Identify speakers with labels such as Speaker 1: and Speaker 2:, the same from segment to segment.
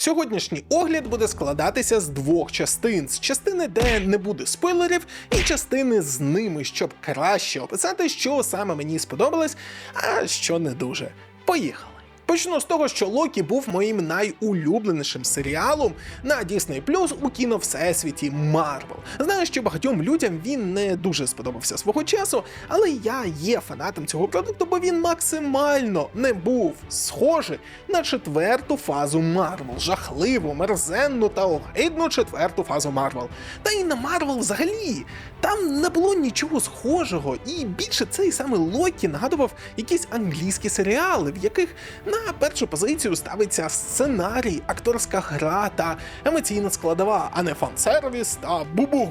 Speaker 1: Сьогоднішній огляд буде складатися з двох частин: з частини, де не буде спойлерів, і частини з ними, щоб краще описати, що саме мені сподобалось, а що не дуже. Поїхали! Почну з того, що Локі був моїм найулюбленішим серіалом на Disney Plus у кіно всесвіті Марвел. Знаю, що багатьом людям він не дуже сподобався свого часу, але я є фанатом цього продукту, бо він максимально не був схожий на четверту фазу Марвел, жахливу, мерзенну та огидну четверту фазу Марвел. Та й на Марвел взагалі. Там не було нічого схожого, і більше цей саме Локі нагадував якісь англійські серіали, в яких на першу позицію ставиться сценарій, акторська гра та емоційна складова, а не фан-сервіс та бубух.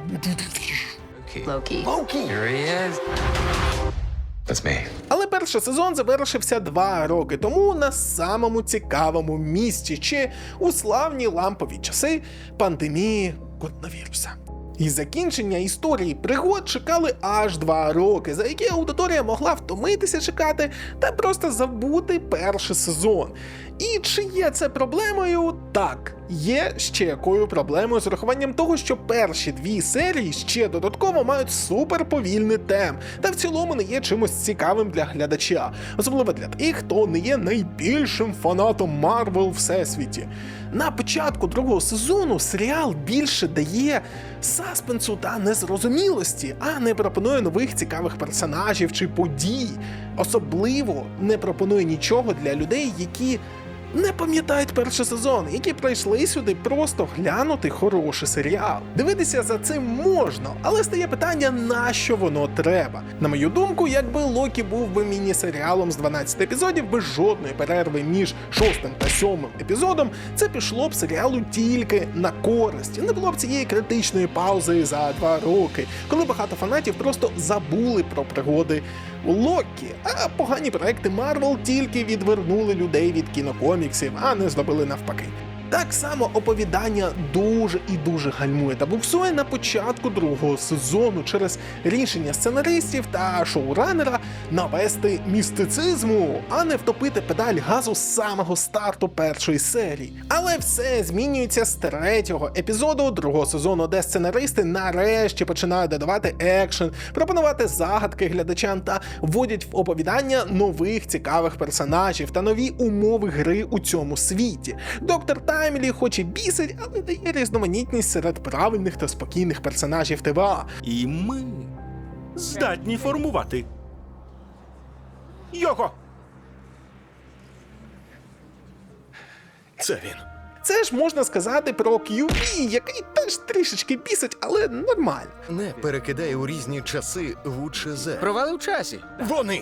Speaker 2: Loki.
Speaker 3: Here. That's me.
Speaker 1: Але перший сезон завершився два роки тому на самому цікавому місці, чи у славні лампові часи пандемії коронавіруса. І закінчення історії пригод чекали аж два роки, за які аудиторія могла втомитися чекати та просто забути перший сезон. І чи є це проблемою? Так, є ще якою проблемою з урахуванням того, що перші дві серії ще додатково мають суперповільний темп, та в цілому не є чимось цікавим для глядача, особливо для тих, хто не є найбільшим фанатом Марвел всесвіті. На початку другого сезону серіал більше дає саспенсу та незрозумілості, а не пропонує нових цікавих персонажів чи подій. Особливо не пропонує нічого для людей, які не пам'ятають перший сезон, які прийшли сюди просто глянути хороший серіал. Дивитися за цим можна, але стає питання, на що воно треба. На мою думку, якби Локі був би міні-серіалом з 12 епізодів без жодної перерви між шостим та сьомим епізодом, це пішло б серіалу тільки на користь. Не було б цієї критичної паузи за два роки, коли багато фанатів просто забули про пригоди Локі, а погані проекти Марвел тільки відвернули людей від кінокоміксів, а не зробили навпаки. Так само оповідання дуже і дуже гальмує та буксує на початку другого сезону через рішення сценаристів та шоуранера навести містицизму, а не втопити педаль газу з самого старту першої серії. Але все змінюється з третього епізоду другого сезону, де сценаристи нарешті починають додавати екшен, пропонувати загадки глядачам та вводять в оповідання нових цікавих персонажів та нові умови гри у цьому світі. Доктор Таймлі хоч і бісить, але дає різноманітність серед правильних та спокійних персонажів ТВА.
Speaker 4: І ми здатні формувати його. Це він.
Speaker 1: Це ж можна сказати про QB, який теж трішечки бісить, але нормально.
Speaker 5: Не перекидає у різні часи в УЧЗ.
Speaker 6: Провали в часі.
Speaker 5: Вони!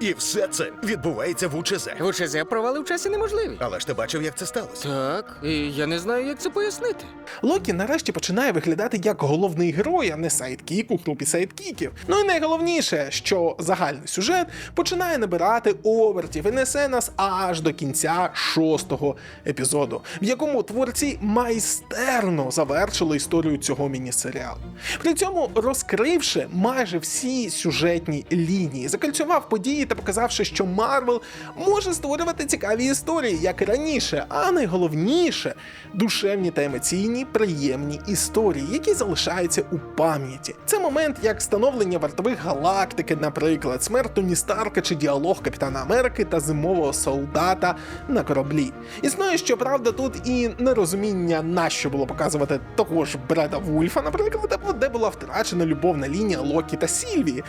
Speaker 5: І все це відбувається в УЧЗ.
Speaker 6: В УЧЗ провали в часі неможливі.
Speaker 5: Але ж ти бачив, як це сталося.
Speaker 6: Так, і я не знаю, як це пояснити.
Speaker 1: Локі нарешті починає виглядати як головний герой, а не сайдкік у групі сайдкіків. Ну і найголовніше, що загальний сюжет починає набирати обертів і несе нас аж до кінця шостого епізоду, в якому творці майстерно завершили історію цього міні-серіалу. При цьому розкривши майже всі сюжетні лінії, закольцював події та показавши, що Марвел може створювати цікаві історії, як і раніше, а найголовніше душевні та емоційні приємні історії, які залишаються у пам'яті. Це момент як встановлення вартових галактики, наприклад, смерть Тоні Старка чи діалог Капітана Америки та зимового солдата на кораблі. Існує, щоправда, тут і нерозуміння, на що було показувати того ж Бреда Вульфа, наприклад, де була втрачена любовна лінія Локі та Сільвії.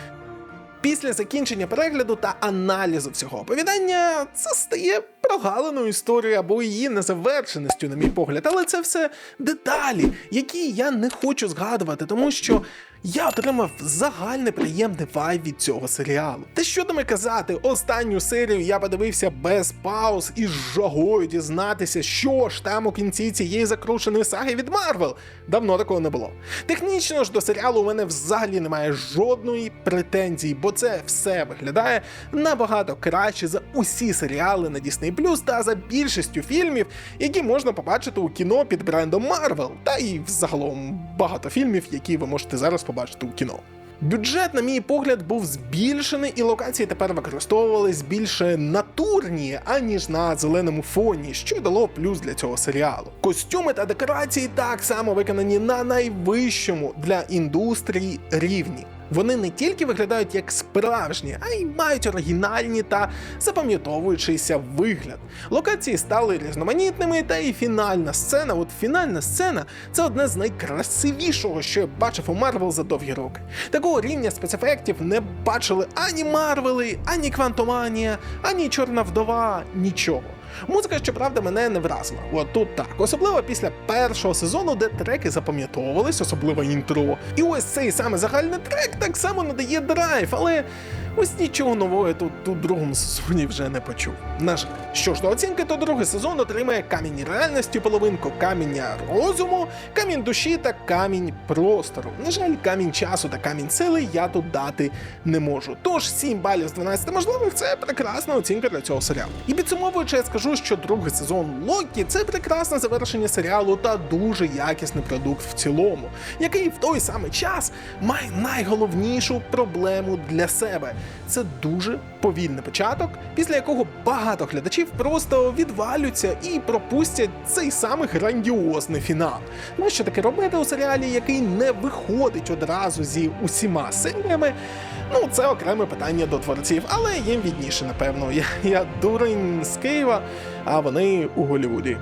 Speaker 1: Після закінчення перегляду та аналізу всього оповідання це стає прогаленою історією або її незавершеністю, на мій погляд. Але це все деталі, які я не хочу згадувати, тому що я отримав загальний приємний вайб від цього серіалу. Та що там казати, останню серію я подивився без пауз і з жагою дізнатися, що ж там у кінці цієї закрученої саги від Марвел. Давно такого не було. Технічно ж до серіалу у мене взагалі немає жодної претензії, бо це все виглядає набагато краще за усі серіали на Disney Plus та за більшістю фільмів, які можна побачити у кіно під брендом Marvel, та і взагалом багато фільмів, які ви можете зараз побачити у кіно. Бюджет, на мій погляд, був збільшений, і локації тепер використовувались більше натурні, аніж на зеленому фоні, що дало плюс для цього серіалу. Костюми та декорації так само виконані на найвищому для індустрії рівні. Вони не тільки виглядають як справжні, а й мають оригінальні та запам'ятовуючийся вигляд. Локації стали різноманітними, та і фінальна сцена. От фінальна сцена це одне з найкрасивішого, що я бачив у Марвел за довгі роки. Такого рівня спецефектів не бачили ані Марвели, ані Квантоманія, ані Чорна вдова, нічого. Музика, щоправда, мене не вразила. От тут так. Особливо після першого сезону, де треки запам'ятовувались, особливо інтро. І ось цей саме загальний трек так само надає драйв, але ось нічого нового я тут у другому сезоні вже не почув. На жаль, що ж до оцінки, то другий сезон отримає камінь реальності, половинку каміння розуму, камінь душі та камінь простору. На жаль, камінь часу та камінь сили я тут дати не можу. Тож 7 балів з 12 можливих це прекрасна оцінка для цього серіалу. І підсумовуючи, я скажу, що другий сезон Локі це прекрасне завершення серіалу та дуже якісний продукт в цілому, який в той самий час має найголовнішу проблему для себе. Це дуже повільний початок, після якого багато глядачів просто відвалюються і пропустять цей самий грандіозний фінал. Ну що таке робити у серіалі, який не виходить одразу зі усіма серіями? Ну, це окреме питання до творців, але їм відніше, напевно. Я, я дурень з Києва, а вони у Голлівуді.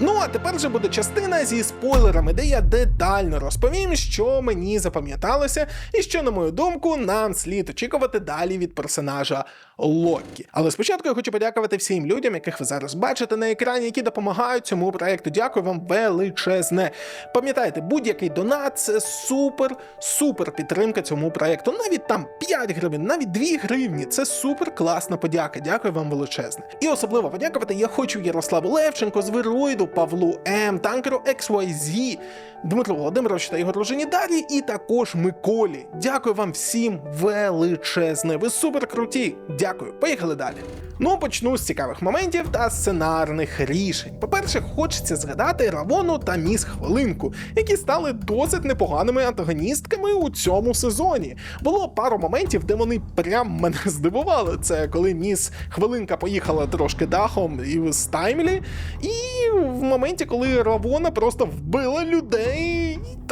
Speaker 1: Ну а тепер вже буде частина зі спойлерами, де я детально розповім, що мені запам'яталося, і що, на мою думку, нам слід очікувати далі від персонажа Локі. Але спочатку я хочу подякувати всім людям, яких ви зараз бачите на екрані, які допомагають цьому проекту. Дякую вам величезне. Пам'ятайте, будь-який донат це супер, супер підтримка цьому проекту. Навіть там 5 гривень, навіть 2 гривні. Це супер класна подяка. Дякую вам величезне. І особливо подякувати я хочу Ярославу Левченко, Звироїду, Павлу М, Танкеру XYZ, Дмитру Володимировичу та Ігору Женідарі, і також Миколі. Дякую вам всім величезне. Ви супер круті. Дякую. Поїхали далі. Ну, почну з цікавих моментів та сценарних рішень. По-перше, хочеться згадати Равону та Міс Хвилинку, які стали досить непоганими антагоністками у цьому сезоні. Було пару моментів, де вони прям мене здивували. Це коли Міс Хвилинка поїхала трошки дахом і з Таймлі, і в моменті, коли Равона просто вбила людей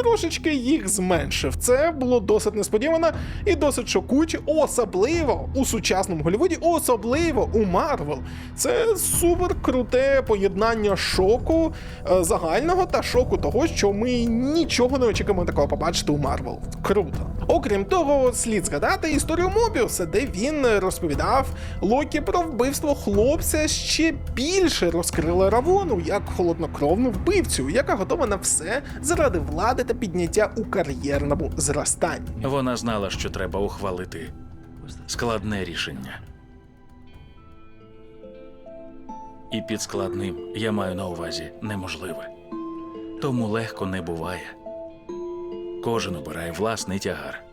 Speaker 1: трошечки їх зменшив. Це було досить несподівано і досить шокуюче, особливо у сучасному Голлівуді, особливо у Марвел. Це супер круте поєднання шоку е, загального та шоку того, що ми нічого не очікуємо такого побачити у Марвел. Круто. Окрім того, слід згадати історію Мобіуса, де він розповідав Локі про вбивство хлопця ще більше розкрили Равону як холоднокровну вбивцю, яка готова на все заради влади та підняття у кар'єрному зростанні.
Speaker 7: Вона знала, що треба ухвалити складне рішення. І під складним я маю на увазі неможливе. Тому легко не буває. Кожен обирає власний тягар.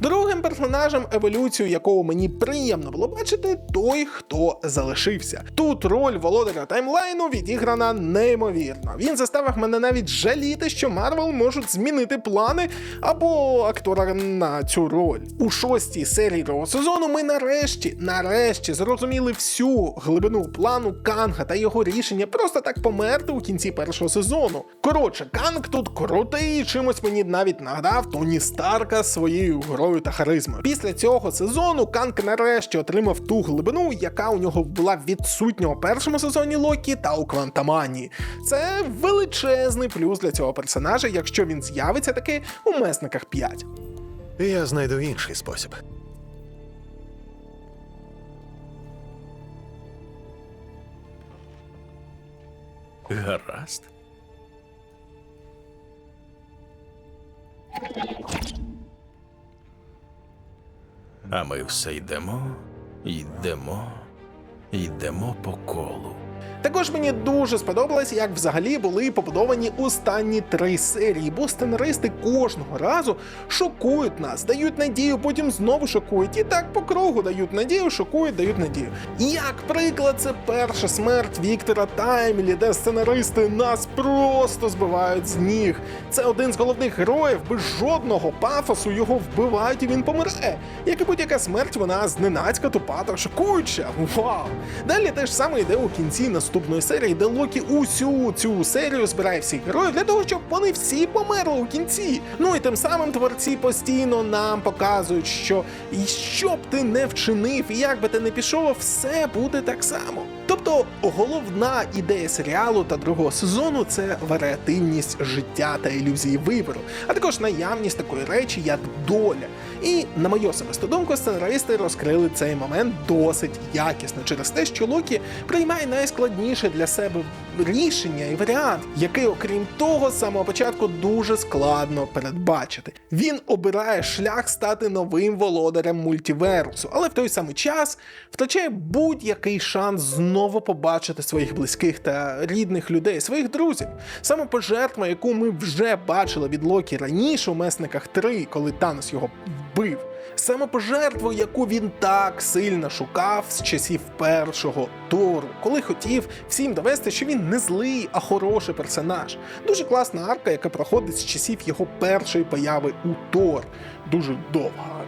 Speaker 1: Другим персонажем, еволюцію якого мені приємно було бачити, той, хто залишився. Тут роль володаря таймлайну відіграна неймовірно. Він заставив мене навіть жаліти, що Марвел можуть змінити плани або актора на цю роль. У шостій серії другого сезону ми нарешті, нарешті зрозуміли всю глибину плану Канга та його рішення просто так померти у кінці першого сезону. Коротше, Канг тут крутий, чимось мені навіть нагадав Тоні Старка своєю грою та харизмою. Після цього сезону Канг нарешті отримав ту глибину, яка у нього була відсутня у першому сезоні Локі та у Квантаманії. Це величезний плюс для цього персонажа, якщо він з'явиться таки у месниках 5.
Speaker 5: Я знайду інший спосіб.
Speaker 7: Гаразд.
Speaker 4: А ми все йдемо, йдемо, йдемо по колу.
Speaker 1: Також мені дуже сподобалось, як взагалі були побудовані останні три серії, бо сценаристи кожного разу шокують нас, дають надію, потім знову шокують. І так по кругу дають надію, шокують, дають надію. Як приклад, це перша смерть Віктора Таймлі, де сценаристи нас просто збивають з ніг. Це один з головних героїв, без жодного пафосу його вбивають і він помре. Як і будь-яка смерть, вона зненацька тупа та шокуюча. Вау! Далі те ж саме йде у кінці наступної серії, де Локі усю цю серію збирає всіх героїв для того, щоб вони всі померли у кінці. Ну і тим самим творці постійно нам показують, що і що б ти не вчинив, і як би ти не пішов, все буде так само. Тобто головна ідея серіалу та другого сезону це варіативність життя та ілюзії вибору, а також наявність такої речі, як доля. І на мою особисту думку, сценаристи розкрили цей момент досить якісно через те, що Локі приймає найскладніше для себе рішення і варіант, який, окрім того, з самого початку дуже складно передбачити. Він обирає шлях стати новим володарем мультиверсу, але в той самий час втрачає будь-який шанс знову побачити своїх близьких та рідних людей, своїх друзів. Самопожертва, яку ми вже бачили від Локі раніше у месниках 3, коли Танос його вбив. Самопожертву, яку він так сильно шукав з часів першого Тору, коли хотів всім довести, що він не злий, а хороший персонаж. Дуже класна арка, яка проходить з часів його першої появи у Тор. Дуже довга.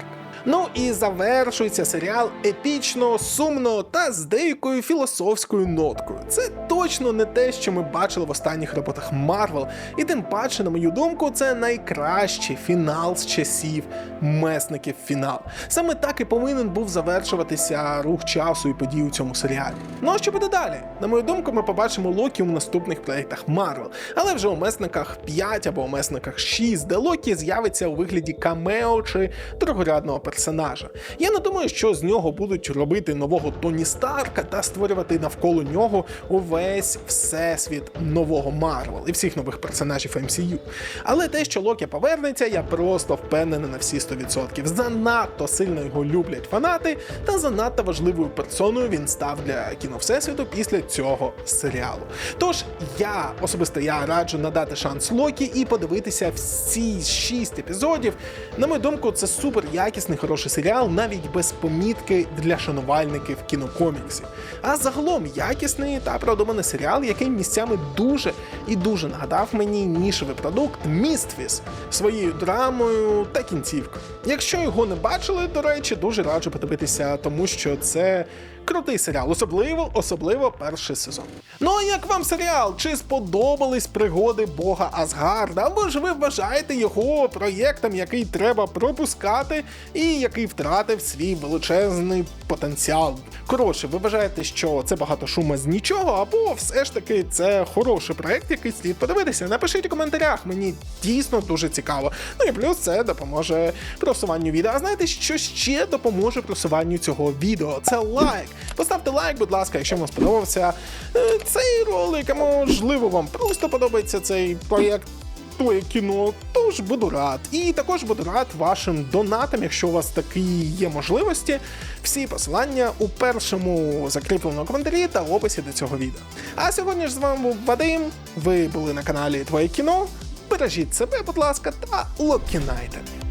Speaker 1: Ну і завершується серіал епічно, сумно та з деякою філософською ноткою. Це точно не те, що ми бачили в останніх роботах Марвел, і тим паче, на мою думку, це найкращий фінал з часів месників фінал. Саме так і повинен був завершуватися рух часу і подій у цьому серіалі. Ну а що буде далі? На мою думку, ми побачимо Локі у наступних проєктах Марвел, але вже у месниках 5 або у месниках 6, де Локі з'явиться у вигляді камео чи другорядного персонажа. Я не думаю, що з нього будуть робити нового Тоні Старка та створювати навколо нього увесь всесвіт нового Марвел і всіх нових персонажів MCU. Але те, що Локі повернеться, я просто впевнений на всі 100%. Занадто сильно його люблять фанати, та занадто важливою персоною він став для кіно Всесвіту після цього серіалу. Тож я особисто я раджу надати шанс Локі і подивитися всі шість епізодів. На мою думку, це супер якісний хороший серіал, навіть без помітки для шанувальників кінокоміксів. А загалом якісний та продуманий серіал, який місцями дуже і дуже нагадав мені нішевий продукт Міствіс своєю драмою та кінцівкою. Якщо його не бачили, до речі, дуже раджу подивитися, тому що це крутий серіал, особливо, особливо перший сезон. Ну а як вам серіал? Чи сподобались пригоди Бога Асгарда? Або ж ви вважаєте його проєктом, який треба пропускати, і який втратив свій величезний потенціал? Коротше, ви вважаєте, що це багато шума з нічого, або все ж таки це хороший проєкт, який слід подивитися? Напишіть у коментарях, мені дійсно дуже цікаво. Ну і плюс це допоможе просуванню відео. А знаєте, що ще допоможе просуванню цього відео? Це лайк. Поставте лайк, будь ласка, якщо вам сподобався е, цей ролик, а можливо вам просто подобається цей проєкт. Твоє кіно, тож буду рад. І також буду рад вашим донатам, якщо у вас такі є можливості. Всі посилання у першому закріпленому коментарі та описі до цього відео. А сьогодні ж з вами був Вадим. Ви були на каналі Твоє кіно. Бережіть себе, будь ласка, та локінайте.